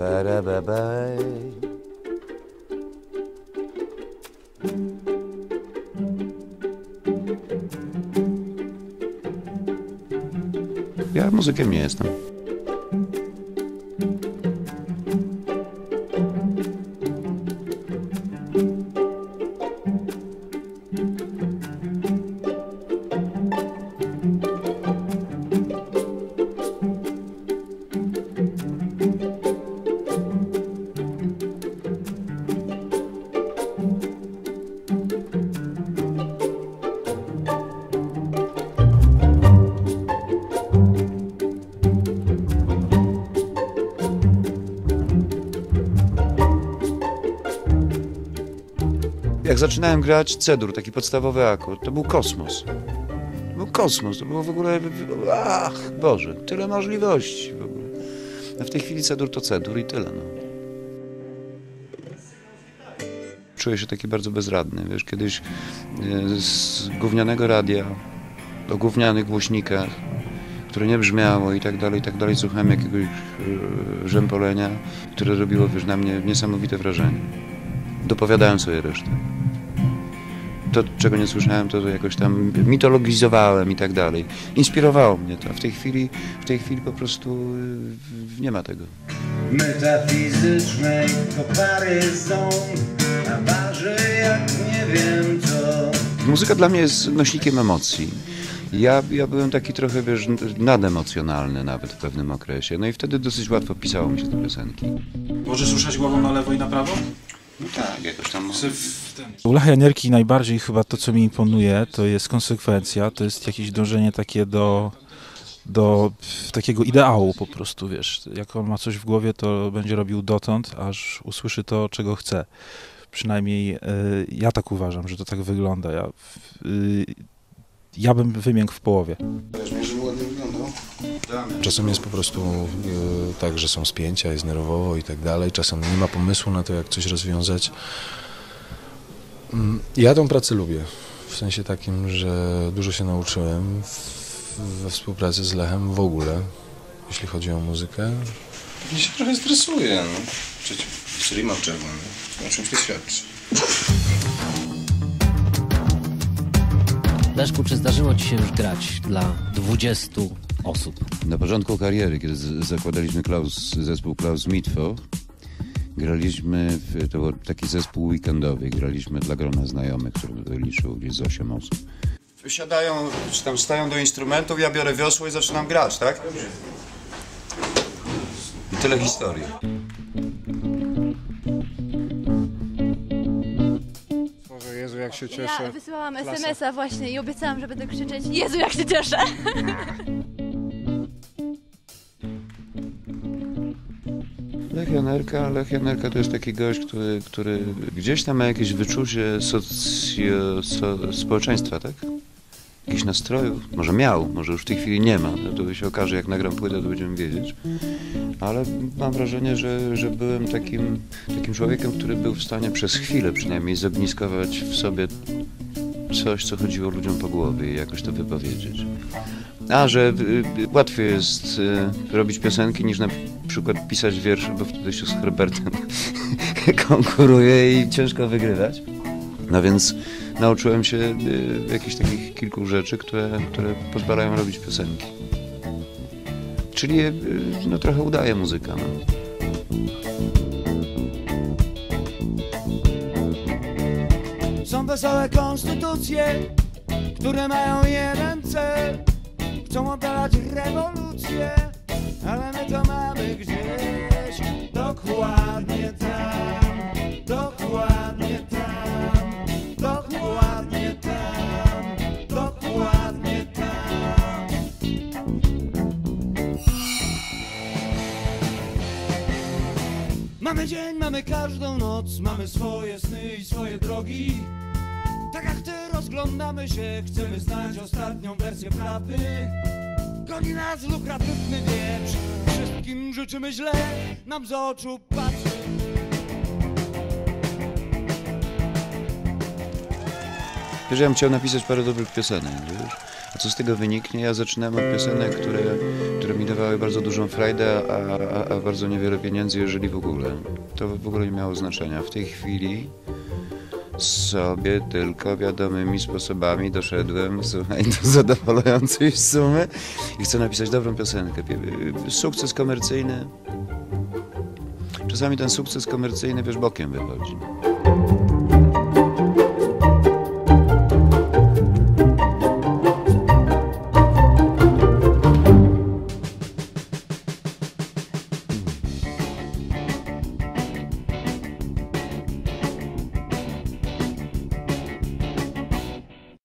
Ba-da-ba-ba. Ja muzykiem nie jestem. Jak zaczynałem grać cedur, taki podstawowy akord, to był kosmos. To był kosmos, to było w ogóle, ach Boże, tyle możliwości w ogóle. A w tej chwili cedur to cedur i tyle, no. Czuję się taki bardzo bezradny, wiesz, kiedyś e, z gównianego radia, o gównianych głośnikach, które nie brzmiało i tak dalej, i tak dalej, słuchałem jakiegoś e, rzępolenia, które robiło, wiesz, na mnie niesamowite wrażenie. Dopowiadałem sobie resztę to, czego nie słyszałem, to jakoś tam mitologizowałem i tak dalej. Inspirowało mnie to. a W tej chwili, w tej chwili po prostu y, nie ma tego. metafizycznej koparyzą na barze jak nie wiem co. Muzyka dla mnie jest nośnikiem emocji. Ja, ja byłem taki trochę, wiesz, nademocjonalny nawet w pewnym okresie. No i wtedy dosyć łatwo pisało mi się te piosenki. Możesz ruszać głową na lewo i na prawo? No tak, jakoś tam... U Lecha Janerki najbardziej chyba to, co mi imponuje, to jest konsekwencja, to jest jakieś dążenie takie do, do takiego ideału po prostu, wiesz. Jak on ma coś w głowie, to będzie robił dotąd, aż usłyszy to, czego chce. Przynajmniej y, ja tak uważam, że to tak wygląda. Ja, y, ja bym wymiękł w połowie. Czasem jest po prostu e, tak, że są spięcia, jest nerwowo i tak dalej. Czasem nie ma pomysłu na to, jak coś rozwiązać. Mm, Ja tą pracę lubię. W sensie takim, że dużo się nauczyłem w, we współpracy z Lechem w ogóle, jeśli chodzi o muzykę. Mnie się trochę stresuje, no. Przecież streamer czerwony. O czymś to świadczy. Leszku, czy zdarzyło ci się już grać dla 20 osób? Na początku kariery, kiedy z- zakładaliśmy Klaus, zespół Klaus Mitwo, graliśmy, w, to był taki zespół weekendowy, graliśmy dla grona znajomych, który liczył gdzieś z 8 osób. Wysiadają, czy tam stają do instrumentów, ja biorę wiosło i zaczynam grać, tak? I tyle historii. Boże, Jezu, jak się Ja cieszę. wysyłałam SMS-a właśnie i obiecałam, że będę krzyczeć Jezu, jak się cieszę! Janerka, Lech Janerka to jest taki gość, który, który gdzieś tam ma jakieś wyczucie socjo, so, społeczeństwa, tak? Jakichś nastrojów. Może miał, może już w tej chwili nie ma. No to się okaże, jak nagram płytę, to będziemy wiedzieć. Ale mam wrażenie, że, że byłem takim, takim człowiekiem, który był w stanie przez chwilę przynajmniej zogniskować w sobie coś, co chodziło ludziom po głowie i jakoś to wypowiedzieć. A, że y, y, łatwiej jest y, robić piosenki niż na przykład pisać wiersze, bo wtedy się z Herbertem konkuruje i ciężko wygrywać. No więc nauczyłem się y, jakichś takich kilku rzeczy, które, które pozwalają robić piosenki. Czyli y, no, trochę udaje muzyka. No. Wesołe konstytucje, które mają jeden cel. Chcą oddalać rewolucję, ale my to mamy gdzieś dokładnie tam, dokładnie tam, dokładnie tam, dokładnie tam. Mamy dzień, mamy każdą noc, mamy swoje sny i swoje drogi. Tak jak ty rozglądamy się, chcemy znać ostatnią wersję prawdy. Goni nas lukratywny wieprz, wszystkim życzymy źle, nam z oczu patrzy. Wiesz, ja bym chciał napisać parę dobrych piosenek, wiesz? A co z tego wyniknie? Ja zaczynałem od piosenek, które, które mi dawały bardzo dużą frajdę, a, a bardzo niewiele pieniędzy, jeżeli w ogóle. To w ogóle nie miało znaczenia. W tej chwili sobie tylko wiadomymi sposobami doszedłem słuchaj, do zadowalającej sumy i chcę napisać dobrą piosenkę. Sukces komercyjny. Czasami ten sukces komercyjny, wiesz, bokiem wychodzi.